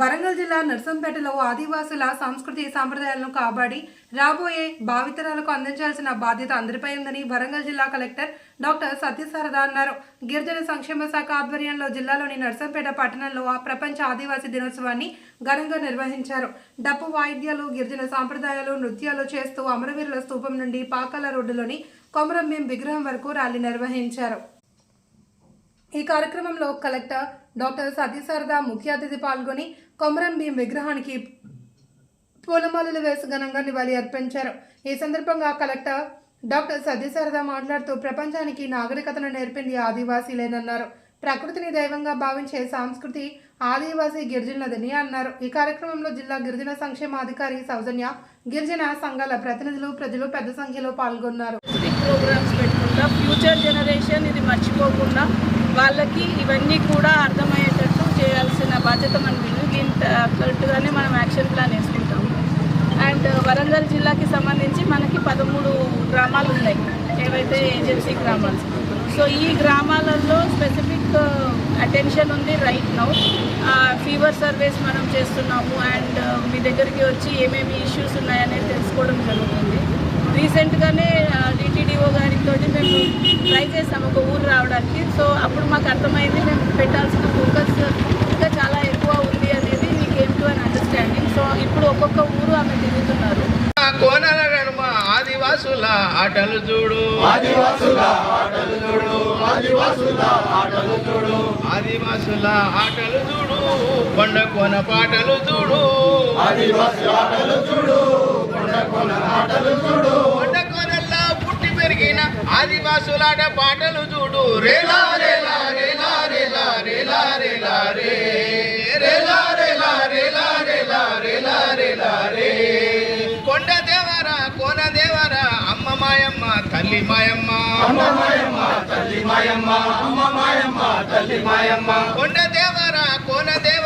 వరంగల్ జిల్లా నర్సంపేటలో ఆదివాసుల సంస్కృతి సాంప్రదాయాలను కాపాడి రాబోయే భావితరాలకు అందించాల్సిన బాధ్యత అందరిపై ఉందని వరంగల్ జిల్లా కలెక్టర్ డాక్టర్ సత్యసారద అన్నారు. గిరిజన సంక్షేమ శాఖ ఆధ్వర్యంలో జిల్లాలోని నర్సంపేట పట్టణంలో ఆ ప్రపంచ ఆదివాసీ దినోత్సవాన్ని ఘనంగా నిర్వహించారు. డప్పు వాయిద్యాలు గిరిజన సాంప్రదాయాలు నృత్యాలు చేస్తూ అమరవీరుల స్తూపం నుండి పాకాల రోడ్డులోని కొమరంభీం విగ్రహం వరకు ర్యాలీ నిర్వహించారు. ఈ కార్యక్రమంలో కలెక్టర్ డాక్టర్ సత్యసారద ముఖ్య అతిథి పాల్గొని కొమరం భీం విగ్రహానికి పూలమాలలు వేసి ఘనంగా నివాళి అర్పించారు. ఈ సందర్భంగా కలెక్టర్ డాక్టర్ సత్యసారద మాట్లాడుతూ ప్రపంచానికి నాగరికతను నేర్పింది ఆదివాసీలేనన్నారు. ప్రకృతిని దైవంగా భావించే సంస్కృతి ఆదివాసీ గిరిజనులదని అన్నారు. ఈ కార్యక్రమంలో జిల్లా గిరిజన సంక్షేమ అధికారి సౌజన్య గిరిజన సంఘాల ప్రతినిధులు ప్రజలు పెద్ద సంఖ్యలో పాల్గొన్నారు. ప్రోగ్రామ్స్ పెట్టుకుంటా. ఫ్యూచర్ జనరేషన్ వాళ్ళకి ఇవన్నీ కూడా అర్థమయ్యేటట్టు చేయాల్సిన బాధ్యత మన మీద దీని తగ్గట్టుగానే మనం యాక్షన్ ప్లాన్ వేసుకుంటాము. అండ్ వరంగల్ జిల్లాకి సంబంధించి మనకి పదమూడు గ్రామాలు ఉన్నాయి. ఏవైతే ఏజెన్సీ గ్రామాలు. సో ఈ గ్రామాలలో స్పెసిఫిక్ అటెన్షన్ ఉంది రైట్ నౌ. ఫీవర్ సర్వేస్ మనం చేస్తున్నాము. అండ్ మీ దగ్గరికి వచ్చి ఏమేమి ఇష్యూస్ ఉన్నాయనేది తెలుసుకోవడం జరుగుతుంది. రీసెంట్గానే మేము ట్రై చేసాము ఒక ఊరు రావడానికి. సో అప్పుడు మాకు అర్థమైంది మేము పెట్టాల్సిన ఫోకస్ ఇంకా చాలా ఎక్కువ ఉంది అనేది మీకు ఏమిటో అని అండర్స్టాండింగ్ సో ఇప్పుడు ఒక్కొక్క ఊరు ఆమె తిరుగుతున్నారు. కోనల నడుమ ఆదివాసుల ఆటలు చూడు. ఆదివాసుల ఆటలు చూడు. ఆదివాసుల ఆటలు చూడు. ఆదివాసుల ఆటలు చూడు. కొండ కోన పాటలు చూడు. ఆదివాసి ఆటలు చూడు. పెరిగిన ఆదివాసుల ఆట పాటలు చూడు రేలా రేలా రేలా రేలా రేలా రేలా రే రేలా రేలా రేలా రేలా రేలా రేలా రే కొండ దేవరా కోన దేవరా అమ్మ మాయమ్మ తల్లి మాయమ్మ అమ్మ మాయమ్మ తల్లి మాయమ్మ అమ్మ మాయమ్మ తల్లి మాయమ్మ కొండ దేవ